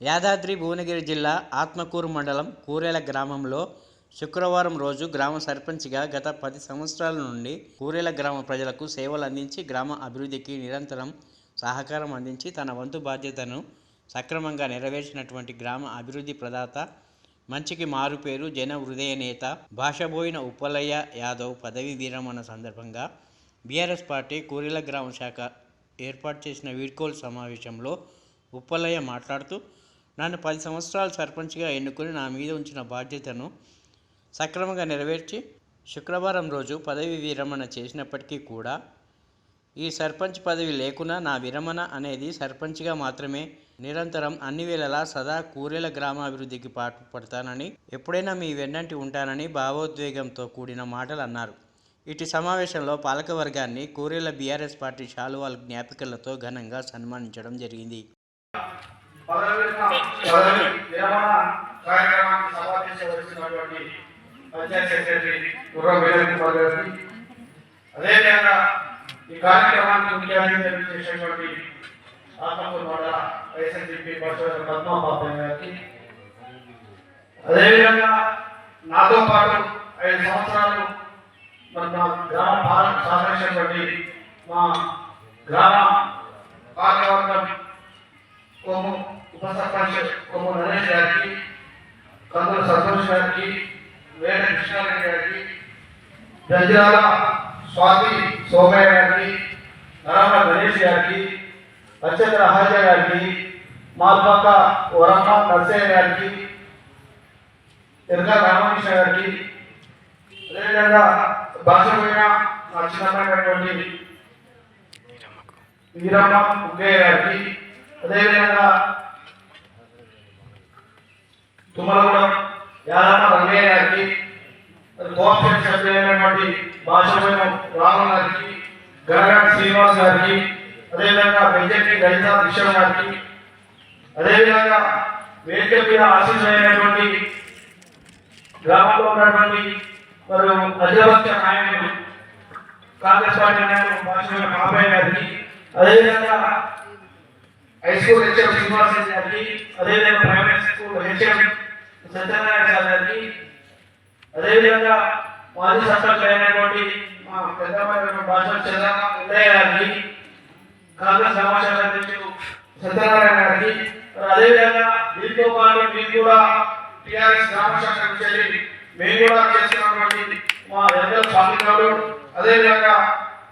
యాదాద్రి భువనగిరి జిల్లా ఆత్మకూరు మండలం కూరేల గ్రామంలో శుక్రవారం రోజు గ్రామ సర్పంచ్గా గత పది సంవత్సరాల నుండి కూరేల గ్రామ ప్రజలకు సేవలు అందించి గ్రామ అభివృద్ధికి నిరంతరం సహకారం అందించి తన వంతు బాధ్యతను సక్రమంగా నెరవేర్చినటువంటి గ్రామ అభివృద్ధి ప్రదాత మంచికి మారుపేరు జన హృదయ నేత భాషబోయిన ఉప్పలయ్య యాదవ్ పదవి విరమణ సందర్భంగా బీఆర్ఎస్ పార్టీ కూరేల గ్రామ శాఖ ఏర్పాటు చేసిన వీడ్కోలు సమావేశంలో ఉప్పలయ్య మాట్లాడుతూ నన్ను పది సంవత్సరాలు సర్పంచ్గా ఎన్నుకుని నా మీద ఉంచిన బాధ్యతను సక్రమంగా నెరవేర్చి శుక్రవారం రోజు పదవి విరమణ చేసినప్పటికీ కూడా ఈ సర్పంచ్ పదవి లేకున్నా నా విరమణ అనేది సర్పంచ్గా మాత్రమే నిరంతరం అన్ని వేళలా సదా కూరేల గ్రామాభివృద్ధికి పాటుపడతానని ఎప్పుడైనా మీ వెన్నంటి ఉంటానని భావోద్వేగంతో కూడిన మాటలు అన్నారు. ఇటు సమావేశంలో పాలకవర్గాన్ని కూరేల బీఆర్ఎస్ పార్టీ శాలువాల జ్ఞాపికలతో ఘనంగా సన్మానించడం జరిగింది. పదవి పదవి విరమణ కార్యక్రమానికి వచ్చినటువంటి పంచాయత్ సెక్రటరీ గుర్రం వీరేంద్ర కుమార్ గారికి అదేవిధంగా ఈ కార్యక్రమానికి ముఖ్య అతిథిగా చేసినటువంటి ఆత్మకూరు మండల వైఎస్ఎస్పీ పరిశోధన పద్మాబాబు గారికి అదేవిధంగా నాతో పాటు ఐదు సంవత్సరాలు మరి గ్రామ పాలన సహకరించినటువంటి మా గ్రామ గంజాల స్వాతి సోమయ్య గారికి నరమ గణేష్ గారికి అచ్చంద్ర హాజ గారికి మాల్పక్క వరమ్మ నర్సయ్య గారికి ఎరుక రామకృష్ణ గారికి అదేవిధంగా భాష పోయిన నా చిన్నమైనటువంటి వీరమ్మ ఉగ్గయ్య గారికి అదేవిధంగా తుమ్మలగూడెం యాదమ్మ రంగయ్య గారికి కోఆపరేషన్ సభ్యులైనటువంటి భాషమైన రామ గారికి గరగట్ శ్రీనివాస్ గారికి అదేవిధంగా బెంజెట్టి గణిత విశ్వం గారికి అదేవిధంగా వేదిక మీద ఆశీర్వైనటువంటి గ్రామంలో ఉన్నటువంటి మరియు ప్రజాపక్ష నాయకులు కాంగ్రెస్ పార్టీ నాయకులు భాషమైన బాబాయ్ గారికి అదేవిధంగా high school HM Srinivas Reddy గారికి అదేవిధంగా private school HM Satyanarayana sir గారికి అదేవిధంగా మాజీ సర్పంచ్ అయినటువంటి మా పెద్దమైన భాష చంద్రన్న ఉదయ గారికి కాంగ్రెస్ సమాచార అధ్యక్షుడు సత్యనారాయణ గారికి అదేవిధంగా దీంతో పాటు మీరు కూడా టిఆర్ఎస్ గ్రామ శాఖ నుంచి మేము కూడా చేస్తున్నటువంటి మా ఎన్నో స్వామి అదేవిధంగా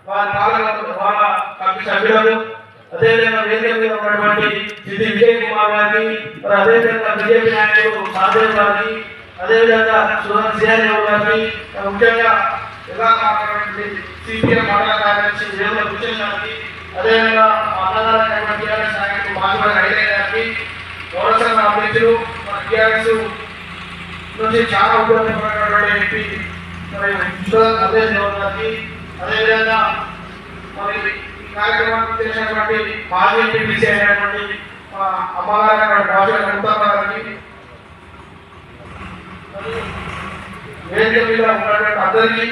వారి పాలన వాళ్ళ కమిటీ సభ్యులు అదేవిధంగా వేదిక మీద ఉన్నటువంటి సిద్ధి విజయ్ కుమార్ గారికి అదేవిధంగా బీజేపీ నాయకులు సాదేవ్ గారికి అదేవిధంగా సుధన్ సిఆర్ఏ గారికి ముఖ్యంగా ఎలా మాట్లాడినటువంటి సిపిఎం మండల కార్యదర్శి వేముల భూషణ్ గారికి అదేవిధంగా మా టీఆర్ఎస్ నాయకులు మాధవ ఐలయ్య గారికి గౌరవ అభ్యర్థులు మన టీఆర్ఎస్ నుంచి చాలా ఉపయోగపడినటువంటి ఎంపీ మరి సుధన్ అదే గారికి అదేవిధంగా మరి ఈ కార్యక్రమానికి చేసినటువంటి మాజీ ఎంపీసీ అయినటువంటి మా అమ్మగారు రాజు గారికి వేదిక మీద ఉన్నటువంటి అందరికీ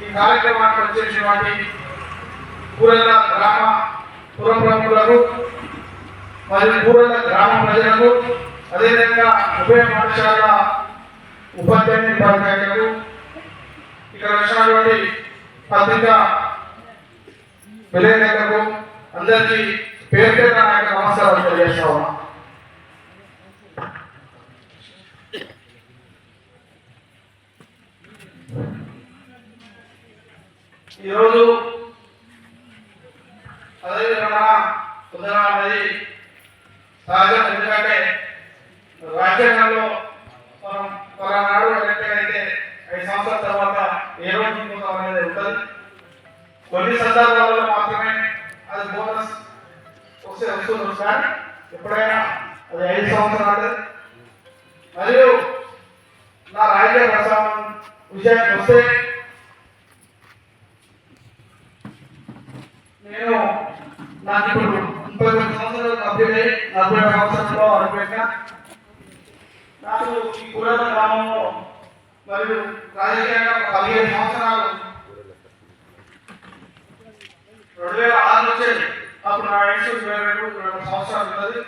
ఈ కార్యక్రమానికి వచ్చేటువంటి పూరల గ్రామ పుర ప్రముఖులకు మరియు పూరల గ్రామ ప్రజలకు అదేవిధంగా ఉభయ పాఠశాల ఉపాధ్యాయుని ఉపాధ్యాయులకు ఇక్కడ వచ్చినటువంటి పత్రిక విలేకరులకు అందరికీ పేరు పేరు నా నమస్కారం తెలియజేస్తా ఈరోజు ఈరోజు అదేవిధంగా ఉదయం అనేది సహజం. ఎందుకంటే రాజ్యాంగంలో మనం పలానాడు అయితే ఐదు సంవత్సరాల తర్వాత ఏ రోజు అనేది ఉంటుంది కొన్ని సందర్భాలలో మాత్రమే అది బోనస్ వస్తే వస్తుంది కానీ ఎప్పుడైనా అది ఐదు సంవత్సరాలు. మరియు నా రాజకీయ ప్రస్థానం విషయానికి వస్తే నాకు ఇప్పుడు ముప్పై తొమ్మిది సంవత్సరాలు కంప్లీట్ అయ్యి నలభై సంవత్సరంలో నాకు ఈ కులాల గ్రామంలో మరియు రాజకీయంగా ఒక పదిహేను సంవత్సరాలు రెండు వేల ఆరు వచ్చేది. అప్పుడు నా వయసు ఇరవై రెండు రెండు సంవత్సరాలు ఉన్నది.